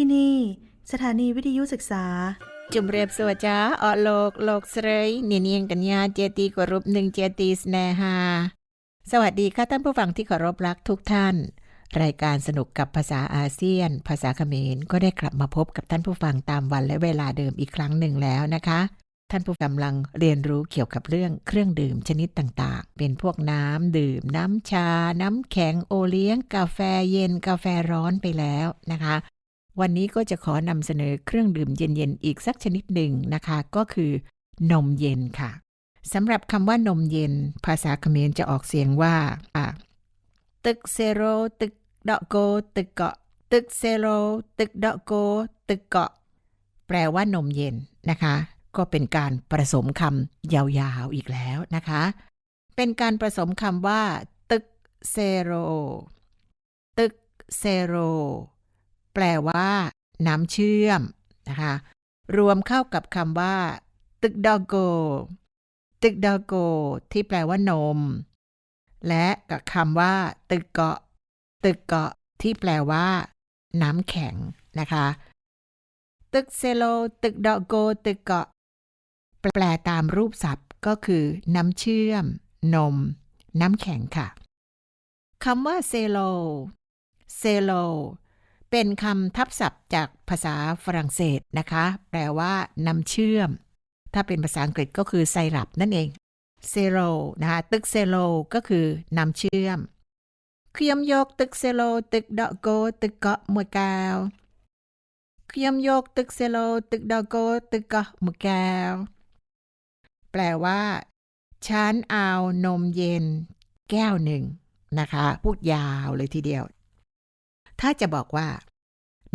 ที่นี่ สถานีวิทยุศึกษา จุมเรียบสวจ้าออโลก โลกเสยเนียนเนียงกัญญาเจตีกรุปหนึ่งเจตีสแนฮาสวัสดีค่ะท่านผู้ฟังที่เคารพรักทุกท่าน รายการสนุกกับภาษาอาเซียน ภาษาเขมรก็ได้กลับมาพบกับท่านผู้ฟังตามวันและเวลาเดิมอีกครั้งหนึ่งแล้วนะคะ ท่านผู้กำลังเรียนรู้เกี่ยวกับเรื่องเครื่องดื่มชนิดต่างๆ เป็นพวกน้ำดื่ม น้ำชา น้ำแข็งโอเลี้ยง กาแฟเย็นกาแฟร้อนไปแล้วนะคะ วันนี้ก็จะขอนำเสนอเครื่องดื่มเย็นๆ อีกสักชนิดหนึ่งนะคะ ก็คือนมเย็นค่ะสำหรับคำว่านมเย็น ภาษาเขมรจะออกเสียงว่าอะตึกเซโรตึกดอกโก ตึกเกาะ ตึกเซโรตึกดอกโก ตึกเกาะ แปลว่านมเย็นนะคะ ก็เป็นการผสมคำยาวๆอีกแล้วนะคะ เป็นการผสมคำว่า ตึกเซโรตึกเซโร แปลว่า น้ำเชื่อมนะคะ รวมเข้ากับคำว่า ตึกดอกโก ตึกดอกโก ที่แปลว่านม และกับคำว่า ตึกเกาะ ตึกเกาะ ที่แปลว่า น้ำแข็งนะคะ ตึกเซโล ตึกดอกโก ตึกเกาะ แปลตามรูปศัพท์ก็คือ น้ำเชื่อม นม น้ำแข็งค่ะคำว่าเซโล เซโล เป็นคำทับศัพท์จากภาษาฝรั่งเศสนะคะ แปลว่าน้ำเชื่อม ถ้าเป็นภาษาอังกฤษก็คือไซรัปนั่นเองเซโลนะคะตึกเซโลก็คือน้ำเชื่อมขยมโยกตึกเซโลตึกดอกโก ตึกเกาะมือกาวขยมโยกตึกเซโลตึกดอกโก ตึกเกาะมือกาวแปลว่าฉันเอานมเย็นแก้วหนึ่งนะคะ พูดยาวเลยทีเดียว ถ้าจะบอกว่า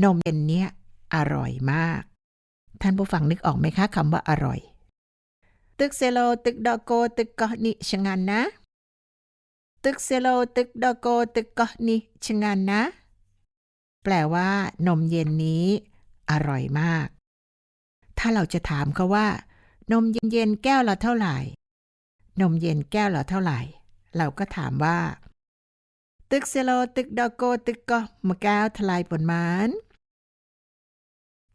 นมเย็นเนี้ยอร่อยมาก ท่านผู้ฟังนึกออกไหมคะคำว่าอร่อย ตึกเซโล ตึกดอกโก ตึกกาะนี่ชงันนะ ตึกเซโล ตึกดอกโก ตึกกาะนี่ชงันนะ แปลว่า นมเย็นนี้ อร่อยมาก ถ้าเราจะถามเขาว่า นมเย็นๆแก้วละเท่าไหร่ นมเย็นแก้วละเท่าไหร่ เราก็ถามว่า ตึกเซโลตึกดอกโกตึกกาะมะแก้วทลายปนมาน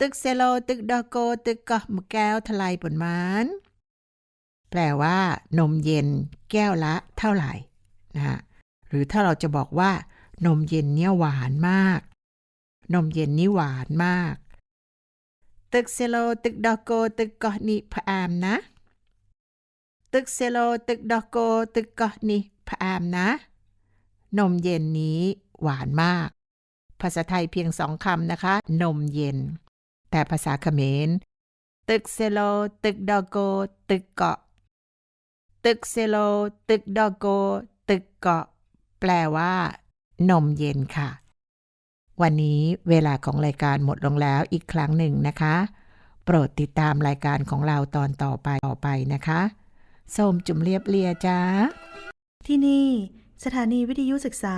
ตึกเซโลตึกดอกโกตึกกาะมะแก้วทลายปนมานแปลว่า นมเย็น แก้วละ เท่าไหร่นะฮะหรือถ้าเราจะบอกว่า นมเย็นเนี่ยหวานมาก นมเย็นนี่หวานมาก ตึกเซโลตึกดอกโกตึกกาะนี่พะอามนะ ตึกเซโลตึกดอกโกตึกกาะนี่พะอามนะ นมเย็นนี้หวานมาก ภาษาไทยเพียงสองคำนะคะ นมเย็น แต่ภาษาเขมร ตึกเซโล ตึกดอโก ตึกเกาะ ตึกเซโล ตึกดอโก ตึกเกาะ แปลว่า นมเย็นค่ะ วันนี้เวลาของรายการหมดลงแล้วอีกครั้งหนึ่งนะคะ โปรดติดตามรายการของเราตอนต่อไปต่อไปนะคะส้มจุ่มเรียบเลียจ้า ที่นี่ สถานีวิทยุศึกษา